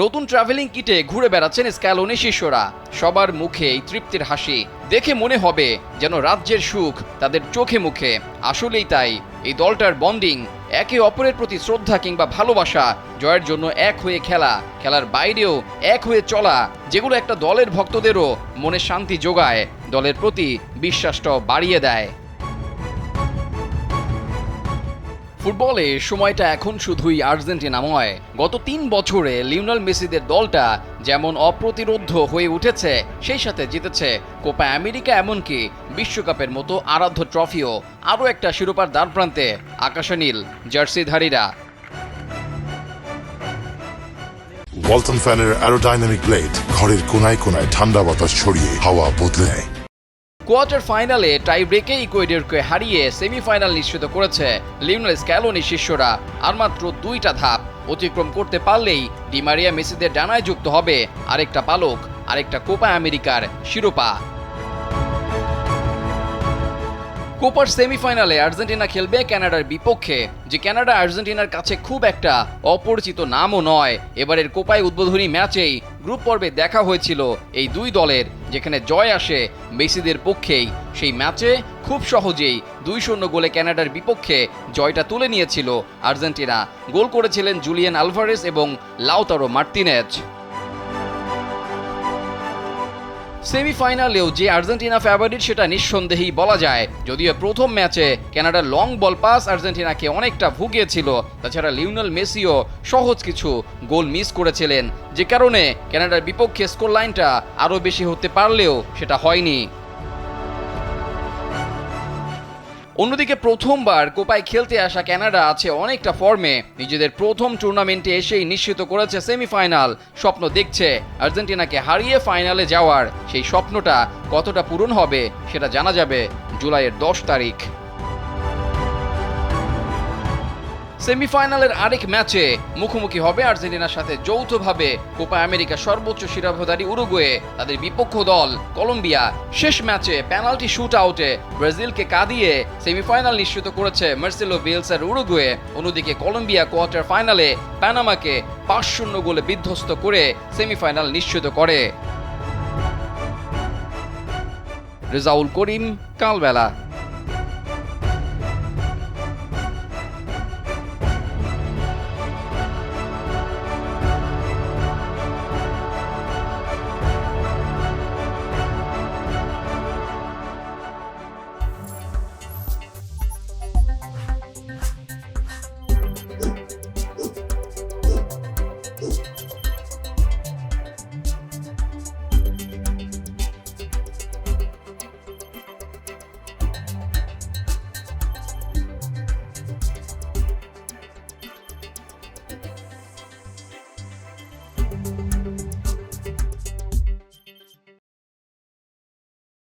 নতুন ট্রাভেলিং কিটে ঘুরে বেড়াচ্ছেন স্ক্যালোনি শিষ্যরা সবার মুখে এই তৃপ্তির হাসি। দেখে মনে হবে যেন রাজ্যের সুখ তাদের চোখে মুখে। আসলেই তাই, এই দলটার বন্ডিং একে অপরের প্রতি শ্রদ্ধা কিংবা ভালোবাসা, জয়ের জন্য এক হয়ে খেলা, খেলার বাইরেও এক হয়ে চলা, যেগুলো একটা দলের ভক্তদেরও মনে শান্তি যোগায়, দলের প্রতি বিশ্বাসটাও বাড়িয়ে দেয়। ফুটবলে সময়টা এখন শুধুই আর্জেন্টিনাময় গত তিন বছরে লিওনাল মেসিদের দলটা যেমন অপ্রতিরোধ্য হয়ে উঠেছে, সেই সাথে জিতেছে কোপা আমেরিকা এমনকি বিশ্বকাপের মতো আরাধ্য ট্রফিও। আরও একটা শিরোপার দ্বারপ্রান্তে আকাশে নীল, জার্সিধারীরা। ওয়ালটন ফ্যানের অ্যারোডাইনামিক ব্লেড ঘরের কোনায় কোনায় ঠান্ডা বাতাস ছড়িয়ে হাওয়া বদলে নেয়। কোয়ার্টার ফাইনালে টাই ব্রেকে ইকুয়েডরকে হারিয়ে সেমিফাইনাল নিশ্চিত করেছে লিওনেল স্ক্যালোনি শিষ্যরা। আর মাত্র দুইটা ধাপ অতিক্রম করতে পারলেই ডিমারিয়া মেসিদের ডানায় যুক্ত হবে আরেকটা পালক, আরেকটা কোপা আমেরিকার শিরোপা। কোপার সেমিফাইনালে আর্জেন্টিনা খেলবে কানাডার বিপক্ষে, যে কানাডা আর্জেন্টিনার কাছে খুব একটা অপরিচিত নামও নয়। এবারের কোপায় উদ্বোধনী ম্যাচেই গ্রুপ পর্বে দেখা হয়েছিল এই দুই দলের, যেখানে জয় আসে মেসিদের পক্ষেই। সেই ম্যাচে খুব সহজেই দুই শূন্য গোলে কানাডার বিপক্ষে জয়টা তুলে নিয়েছিল আর্জেন্টিনা। গোল করেছিলেন জুলিয়ান আলভারেস এবং লাউতারো মার্তিনেজ। সেমিফাইনালেও যে আর্জেন্টিনা ফেভারিট সেটা নিঃসন্দেহেই বলা যায়। যদিও প্রথম ম্যাচে ক্যানাডার লং বল পাস আর্জেন্টিনাকে অনেকটা ভুগিয়েছিল, তাছাড়া লিওনেল মেসিও সহজ কিছু গোল মিস করেছিলেন, যে কারণে কানাডার বিপক্ষে স্কোর লাইনটা আরও বেশি হতে পারলেও সেটা হয়নি। অন্যদিকে প্রথমবার কোপায় খেলতে আসা ক্যানাডা আছে অনেকটা ফর্মে। নিজেদের প্রথম টুর্নামেন্টে এসেই নিশ্চিত করেছে সেমিফাইনাল। স্বপ্ন দেখছে। আর্জেন্টিনাকে হারিয়ে ফাইনালে যাওয়ার সেই স্বপ্নটা কতটা পূরণ হবে সেটা জানা যাবে জুলাইয়ের দশ তারিখ। সেমিফাইনালের আরেক ম্যাচে মুখোমুখি হবে আর্জেন্টিনার সাথে যৌথভাবে কোপা আমেরিকা সর্বোচ্চ শিরাভোধারী উরুগুয়ে। তাদের বিপক্ষ দল কলম্বিয়া। শেষ ম্যাচে পেনাল্টি শুট আউটে ব্রাজিলকে কাঁদিয়ে সেমিফাইনাল নিশ্চিত করেছে মার্সেলো বিলসের উরুগুয়ে। অন্যদিকে কলম্বিয়া কোয়ার্টার ফাইনালে প্যানামাকে পাঁচ শূন্য গোলে বিধ্বস্ত করে সেমিফাইনাল নিশ্চিত করে। রেজাউল করিম, কালবেলা।